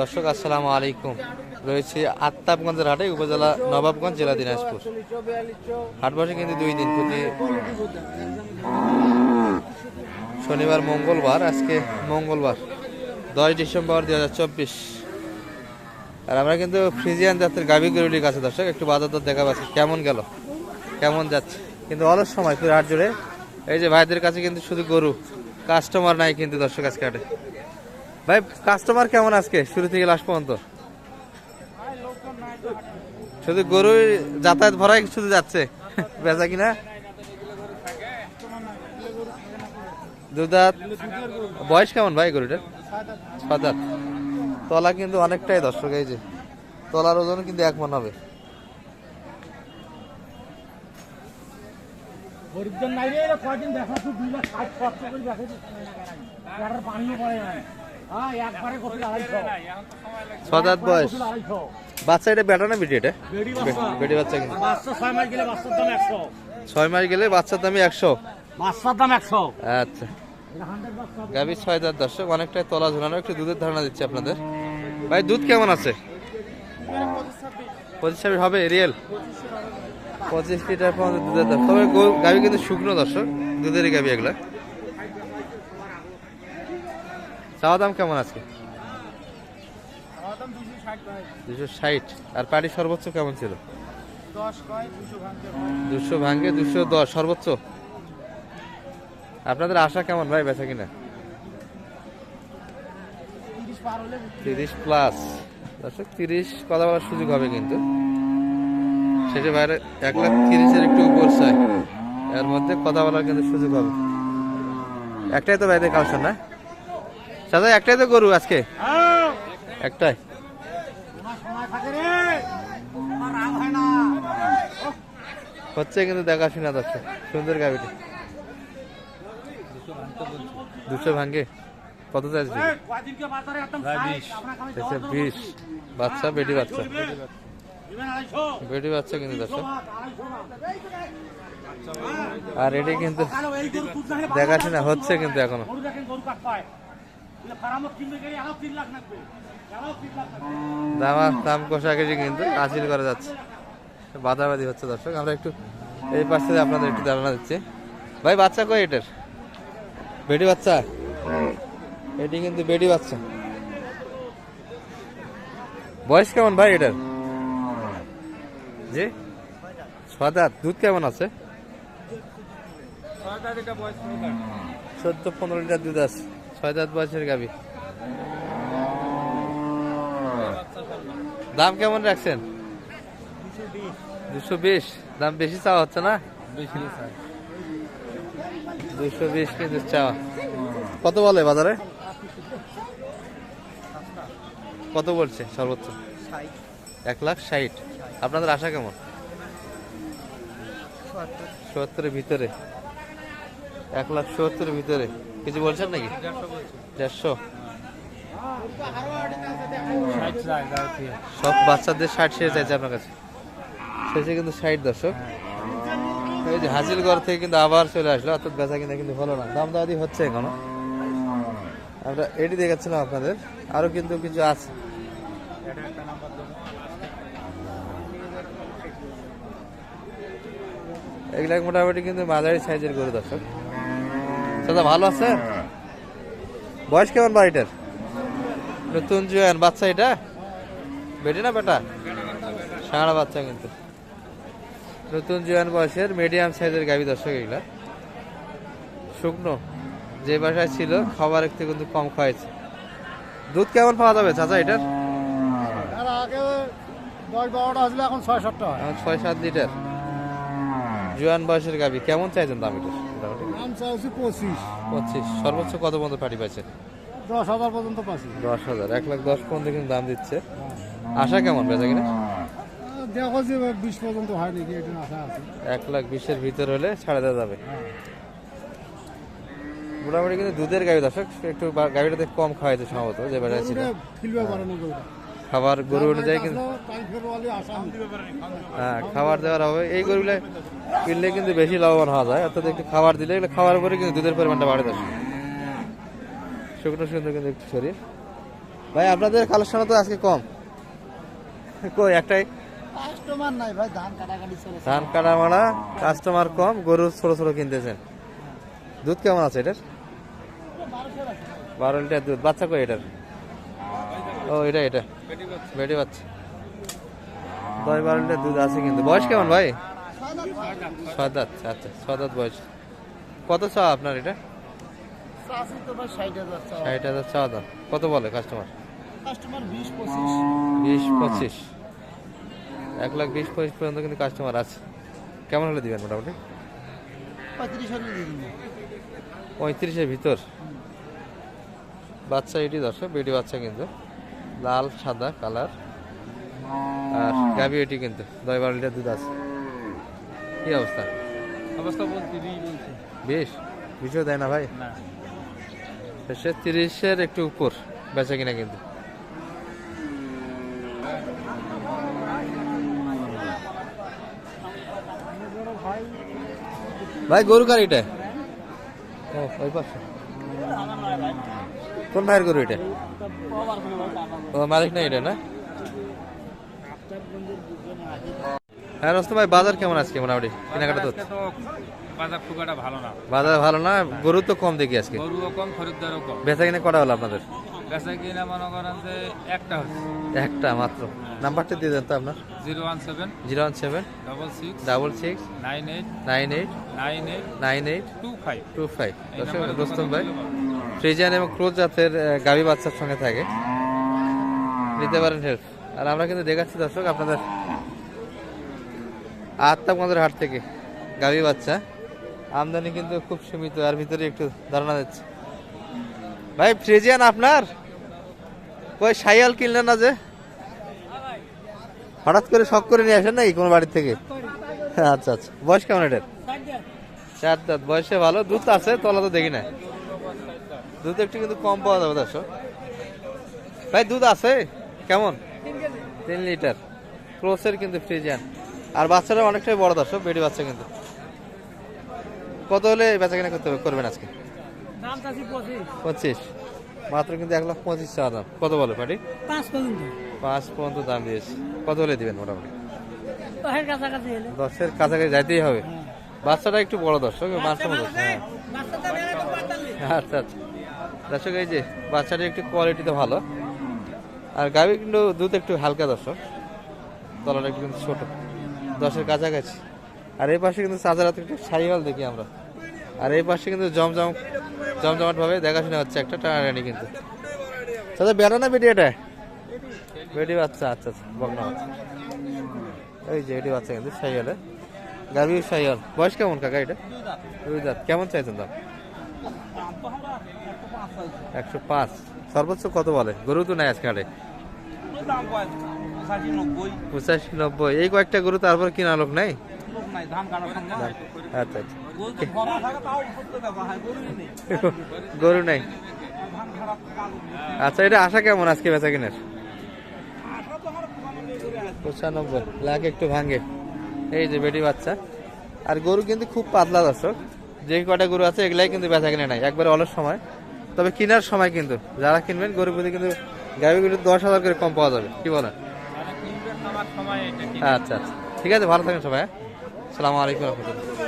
দর্শক, আসসালামু আলাইকুম। রয়েছে আত্তাবগঞ্জের হাটে, উপজেলা নবাবগঞ্জ, জেলা দিনাজপুর। হাট বসে কিন্তু দুই দিন প্রতি শনিবার, মঙ্গলবার, আজকে মঙ্গলবার, দশ ডিসেম্বর দুই হাজার চব্বিশ। আর আমরা কিন্তু ফ্রিজিয়ান জাতের গাভী গরুলির কাছে, দর্শক, একটু বাজার দর দেখা পাচ্ছি কেমন গেল? কেমন যাচ্ছে? কিন্তু অলস সময়, পুরো হাট জুড়ে। এই যে ভাইদের কাছে কিন্তু শুধু গরু কাস্টমার নাই কিন্তু দর্শক আজকে হাটে। ভাই কাস্টমার কেমন আজকে? শুরু থেকে লাস্ট পর্যন্ত? শুধু গরু যাতায়াত ভরাই শুধু যাচ্ছে। বেচা কিনা? দুধাত বয়স কেমন ভাই গরুটার? সাত তলা কিন্তু অনেকটাই দর্শক, এই যে। তলার ওজন কিন্তু এক মন হবে। দেখা পানিও পড়ে হ্যাঁ ছদাত বয়স। বাচ্চা এটা বেটা না বেটি এটা? বেটি বাচ্চা। কিন্তু ছয় মাস গেলে বাচ্চার দামই একশো। বাচ্চার দাম একশো? আচ্ছা। গাভী ছয় দাঁত দর্শক অনেকটাই তলা ঝুলানো একটু দুধের ধারণা দিচ্ছি আপনাদের। ভাই দুধ কেমন আছে? পঁচিশ ছাব্বিশ হবে রিয়েল? পঁচিশ লিটার পর্যন্ত দুধের দাম। তবে গরু- গাভী কিন্তু শুকনো দর্শক দুধেরই গাভী এগুলা। চাওয়া দাম কেমন আছে দুশো ষাট আর পাটি সর্বোচ্চ কেমন ছিল? দুশো ভাঙ্গে দুশো দশ সর্বোচ্চ। আপনাদের আশা কেমন ভাই বেচা কিনা? তিরিশ প্লাস। দর্শক তিরিশ কথা বলার সুযোগ হবে কিন্তু। সেটা বাইরে এক লাখ তিরিশের একটু উপর চাই। এর মধ্যে কথা বলার কিন্তু সুযোগ হবে। একটাই তো বাইরে কালসার না? সাদা একটাই তো গরু আজকে? একটাই হয়। না হচ্ছে কিন্তু দেখাশোনা দর্শক সুন্দর গাড়িটি দুশো ভাঙ্গে কত চাইছে। বিশ। বাচ্চা বেটি বাচ্চা? বেটি বাচ্চা কিন্তু আর এটি কিন্তু দেখাশোনা হচ্ছে কিন্তু এখনও। লাগবে। দাম দাম কষাকষি কিন্তু হাসিল করা যাচ্ছে। বাদাবাদি হচ্ছে দর্শক আমরা একটু এই পাশ আপনাদের একটু ধারণা দিচ্ছি। ভাই বাচ্চা কই এটার? বেটি বাচ্চা? এটি কিন্তু বেটি বাচ্চা। বয়স কেমন ভাই এটার? জি? ছয় দাঁত দুধ কেমন আছে? চোদ্দ পনেরো লিটার দুধ আছে। ছয় দাঁত বয়সের গাবি দাম কেমন রাখছেন? দুশো বিশ। দাম বেশি চাওয়া হচ্ছে না? দুশো বিশ কিন্তু চাওয়া। কত বলে বাজারে? কত বলছে সর্বোচ্চ? এক লাখ ষাট। আপনাদের আশা কেমন? সত্তরের ভিতরে। এক লাখ সত্তরের ভিতরে। কিছু বলছেন নাকি? দেড়শো। সব বাচ্চাদের ষাট শেষ চাইছে আপনার কাছে? শেষে কিন্তু ষাট দর্শক। এই যে ঘর থেকে কিন্তু আবার চলে আসলো অর্থাৎ বেচা কিনা কিন্তু হলো না। দাম দাদি হচ্ছে এখনও। আমরা এটি দেখাচ্ছিলাম আপনাদের। আরও কিন্তু কিছু আছে। এগুলা মোটামুটি কিন্তু মাঝারি সাইজের গরু দর্শক। দাদা ভালো আছে? বয়স কেমন বাড়িটার? নতুন জুয়ান বাচ্চা এটা? বেটে না বেটা? সারা বাচ্চা কিন্তু। নতুন জুয়ান বয়সের মিডিয়াম সাইজের গাবি দর্শক এগুলা। শুকনো যে বাসায় ছিল খাবার একটু কিন্তু কম খাওয়াইছে। দুধ কেমন পাওয়া যাবে চাচা এটার? এখন ছয় সাতটা এখন ছয় সাত লিটার। জুয়ান বয়সের গাবি কেমন চাইছেন দাম এটার? মোটামুটি। দাম চাইছি পঁচিশ। পঁচিশ। সর্বোচ্চ কত পর্যন্ত পাটি পাইছেন দশ হাজার পর্যন্ত পাচ্ছি দশ হাজার। এক লাখ দশ পর্যন্ত কিন্তু দাম দিচ্ছে। আশা কেমন বেচা কিনা? দেখো যে বিশ পর্যন্ত হয় নাকি এটা আশা আছে। এক লাখ বিশের ভিতর হলে ছাড়া দেওয়া যাবে। মোটামুটি কিন্তু দুধের গাড়ি দর্শক একটু গাড়িটাতে কম খাওয়াইছে সম্ভবত যে বেড়া খাবার গরু অনুযায়ী কিন্তু হ্যাঁ খাবার দেওয়ার হবে। এই গরুগুলো কিনলে কিন্তু বেশি লাভবান হওয়া যায়। অর্থাৎ একটু খাবার দিলে এগুলো খাওয়ার পরে কিন্তু দুধের পরিমাণটা বাড়ে দর্শক শুকনো সুন্দর কিন্তু একটু শরীর। ভাই আপনাদের কালেকশন তো আজকে কম। কই একটাই? কাস্টমার নাই ভাই ধান কাটাকাটি চলে ধান কাটা মারা কাস্টমার কম গরু ছোট ছোট কিনতেছেন। দুধ কেমন আছে এটার? বারো লিটার দুধ। বাচ্চা কই এটার? ও এটা এটা। বেটি বাচ্চা দশ বারো লিটার দুধ আছে কিন্তু। বয়স কেমন ভাই? ছয় দাঁত আচ্ছা ছয় দাঁত বয়স। কত চা আপনার এটা? ষাট হাজার চা। দাম। কত বলে কাস্টমার বিশ পঁচিশ। এক লাখ বিশ পঁচিশ পর্যন্ত কিন্তু কাস্টমার আছে। কেমন হলে দিবেন মোটামুটি? পঁয়ত্রিশের ভিতর। বাচ্চা এটি দর্শক বেটি বাচ্চা কিন্তু। লাল সাদা কালার। আর গাভি এটি কিন্তু দশ বারো লিটার দুধ আছে। কি অবস্থা? অবস্থা বিশ বিশও দেয় না ভাই? শেষে তিরিশের একটু উপর বেচা কিনা কিন্তু। ভাই গরু এটা ও ওই পাশে। কোন ভাইয়ের গরু এটা? ও মালিক না এটা না? হ্যাঁ রস্ত ভাই বাজার কেমন আজকে মোটামুটি? কেনাকাটা তো? তো বাজার খুব একটা ভালো না। বাজার ভালো না? গরু তো কম দেখি আজকে। গরুও কম খরিদ্দারও কম। বেচা কিনা কটা হলো আপনাদের? বেচা কিনা মনে করেন যে একটা হচ্ছে। একটা মাত্র। নাম্বারটা দিয়ে দেন তো আপনার। Zero one seven zero one seven double six double six nine eight nine eight nine eight nine eight two five two five. Rostam ভাই ফ্রিজিয়ান এবং ক্রোজ জাতের গাভী বাচ্চার সঙ্গে থাকে। নিতে পারেন হেল্প আর আমরা কিন্তু দেখাচ্ছি দর্শক আপনাদের আত্মাগঞ্জের হাট থেকে গাভী বাচ্চা। আমদানি কিন্তু খুব সীমিত আর ভিতরে একটু ধারণা দিচ্ছে। ভাই ফ্রিজিয়ান আপনার? কই সাইয়াল কিনলেন না যে? হঠাৎ করে শখ করে নিয়ে আসেন নাকি কোনো বাড়ির থেকে? আচ্ছা আচ্ছা। বয়স কেমন এটার? চার দাঁত। বয়সে ভালো। দুধ আছে তলা তো দেখি না। দুধ একটু কিন্তু কম পাওয়া যাবে দর্শক। ভাই দুধ আছে? কেমন? তিন লিটার। ক্রোসের কিন্তু ফ্রিজিয়ান। আর বাচ্চারা অনেকটাই বড় দর্শক। বেডি বাচ্চা কিন্তু। কত হলে বেচা কেনা করতে হবে করবেন আজকে? পঁচিশ। পঁচিশ। মাত্র কিন্তু এক লাখ পঁচিশ টাকা দাম। কত বলে পাটি পাঁচ পর্যন্ত। পাঁচ পর্যন্ত দাম দিয়েছে। কত হলে দিবেন মোটামুটি? দশের কাছাকাছি যাইতেই হবে। বাচ্চাটা একটু বড় দর্শক মাংস মতো হ্যাঁ। আচ্ছা আচ্ছা। দর্শক এই যে বাচ্চাটা একটু কোয়ালিটিতে ভালো। আর গাভি কিন্তু দুধ একটু হালকা দর্শক। তলাটা একটু কিন্তু ছোট। দশের কাছাকাছি। আর এই পাশে কিন্তু চাচারাতে একটু সাইওয়াল দেখি আমরা। আর এই পাশে কিন্তু জমজম জমজমাট ভাবে দেখাশোনা হচ্ছে একটা টানাটানি কিন্তু। চাচা বেড়া না বেটি এটা বেটি বাচ্চা আচ্ছা আচ্ছা বকনা এই যে এটি বাচ্চা কিন্তু সাইওয়ালে গাভি সাইওয়াল বয়স কেমন কাকা এটা? দুই দাঁত। কেমন চাইছেন দাম? একশো পাঁচ। সর্বোচ্চ কত বলে? গরু তো নাই আজকে পঁচাশি, নব্বই। এই কয়েকটা গরু তারপর কিনা লোক নাই? আচ্ছা আচ্ছা। গরু নেই। আচ্ছা এটা আশা কেমন আজকে বেচা কিনের আশা তো আমার পঁচানব্বই করে আছে পঁচানব্বই লাখ একটু ভাঙে। এই যে বেটি বাচ্চা। আর গরু কিন্তু খুব পাতলা দর্শক। যে কটা গরু আছে এগুলাই কিন্তু বেচা কিনে নাই একবার অলস সময়। তবে কেনার সময় কিন্তু যারা কিনবেন গরু প্রতি কিন্তু গাড়ি কিন্তু দশ হাজার করে কম পাওয়া যাবে। কি বলেন? আচ্ছা আচ্ছা। ঠিক আছে ভালো থাকেন সবাই হ্যাঁ? সালামু আলাইকুম রহমতুল্লাহ।